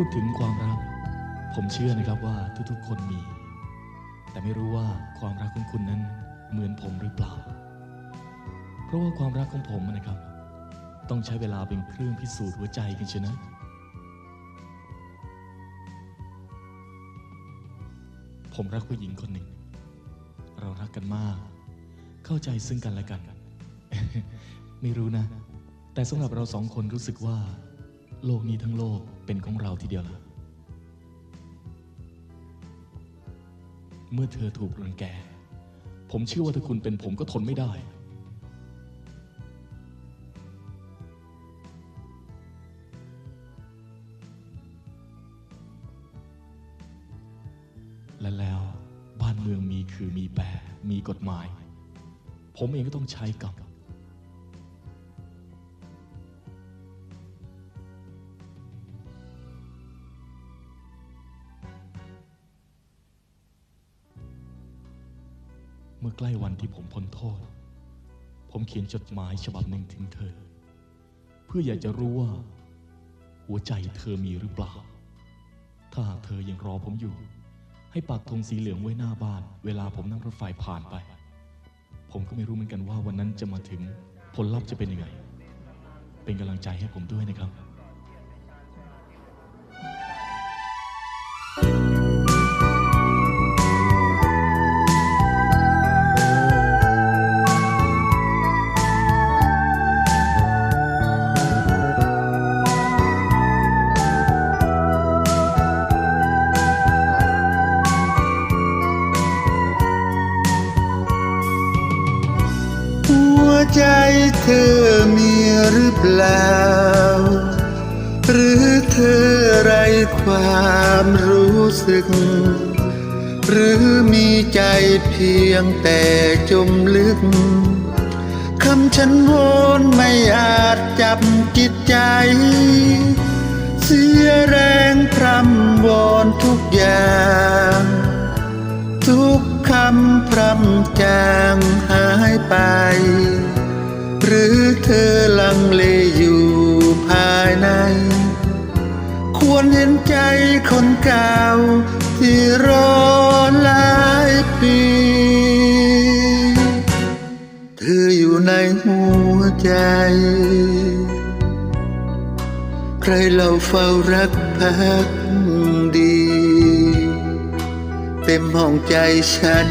พูดถึงความรัก ผมเชื่อนะครับว่าทุกๆ คนมี แต่ไม่รู้ว่าความรักของคุณนั้นเหมือนผมหรือเปล่า เพราะว่าความรักของผมนะครับ ต้องใช้เวลาเป็นเครื่องพิสูจน์หัวใจกันชนะผมรักผู้หญิงคนหนึ่ง เรารักกันมาก เข้าใจซึ่งกันและกัน ไม่รู้นะ แต่สำหรับเราสองคนรู้สึกว่า โลกนี้ทั้งโลกเป็นของเราทีเดียวละเมื่อเธอถูกรังแก ผมเชื่อว่าถ้าคุณเป็นผมก็ทนไม่ได้ และแล้วบ้านเมืองมีคือมีแปรมีกฎหมาย ผมเองก็ต้องใช้กับ มื่อใกล้วันที่ผมพ้นโทษ ผมเขียนจดหมายฉบับหนึ่งถึงเธอ เพื่ออยากจะรู้ว่า หัวใจเธอมีหรือเปล่า ถ้าหากเธอยังรอผมอยู่ ให้ปักธงสีเหลืองไว้หน้าบ้าน เวลาผมนั่งรถไฟผ่านไป ผมก็ไม่รู้เหมือนกันว่าวันนั้นจะมาถึงผลลัพธ์จะเป็นยังไง เป็นกำลังใจให้ผมด้วยนะครับ ธอมีหรือเปล่า หรือเธอไรความรู้สึก หรือมีใจเพียงแต่จมลึก คำฉันวนไม่อาจจับจิตใจ เสียแรงพรำวอนทุกอย่าง ทุกคำพรำจางหายไป รือเธอลังเลอยู่ภายใน ควรเห็นใจคนเก่าที่รอหลายปี เธออยู่ในหัวใจ ใครเราเฝ้ารักพักดี เต็มห้องใจฉัน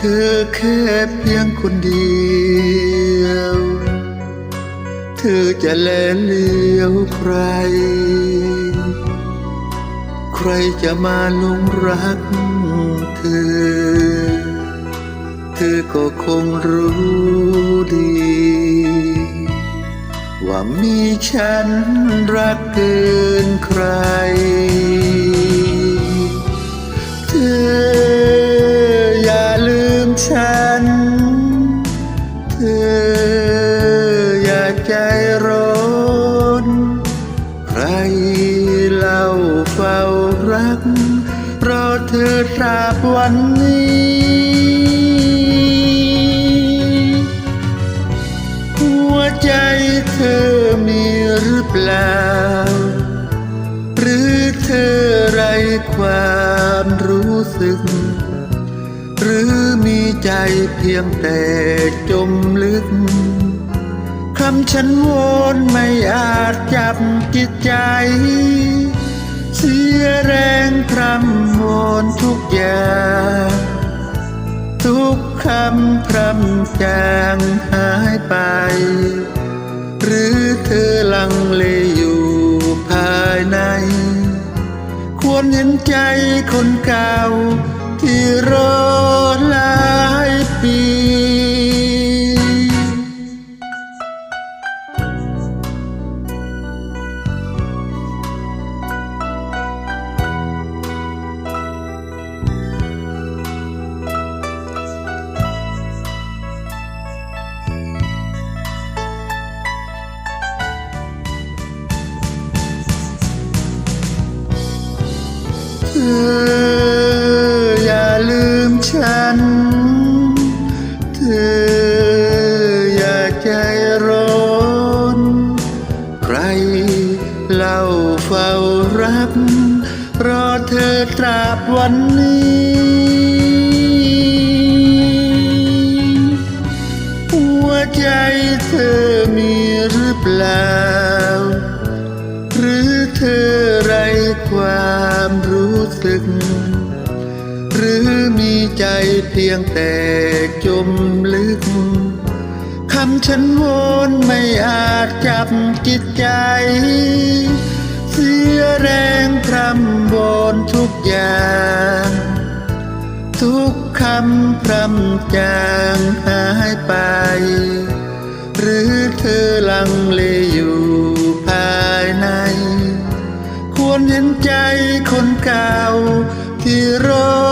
เธอแค่เพียงคนเดียว เธอจะแลเลี้ยวใคร ใครจะมาลงรักเธอ เธอก็คงรู้ดี ว่ามีฉันรักเกินใคร รเล่าเฝ้ารักรอเธอตราบวันนี้ หัวใจเธอมีหรือเปล่า หรือเธอไรความรู้สึก หรือมีใจเพียงแต่จมลึกำฉันวนไม่อาจจับจิตใจ เสียแรงพรำวนทุกอย่างทุกคำพรำจางหายไป หรือเธอลังเลอยู่ภายใน ควรเห็นใจคนเก่าที่รอลา ธออย่าลืมฉัน เธออย่าใจร้อน ใครเล่าเฝ้ารับ รอเธอตราบวันนี้ หัวใจเธอมีหรือเปล่า สึก หรือมีใจเพียงแต่จมลึกคำฉันวนไม่อาจจับจิตใจ เสียแรงพรำวอนทุกอย่าง ทุกคำพรำจางหายไป หรือเธอลังเลอยู่ภายใน ควรเห็นใจ เก่าที่รอ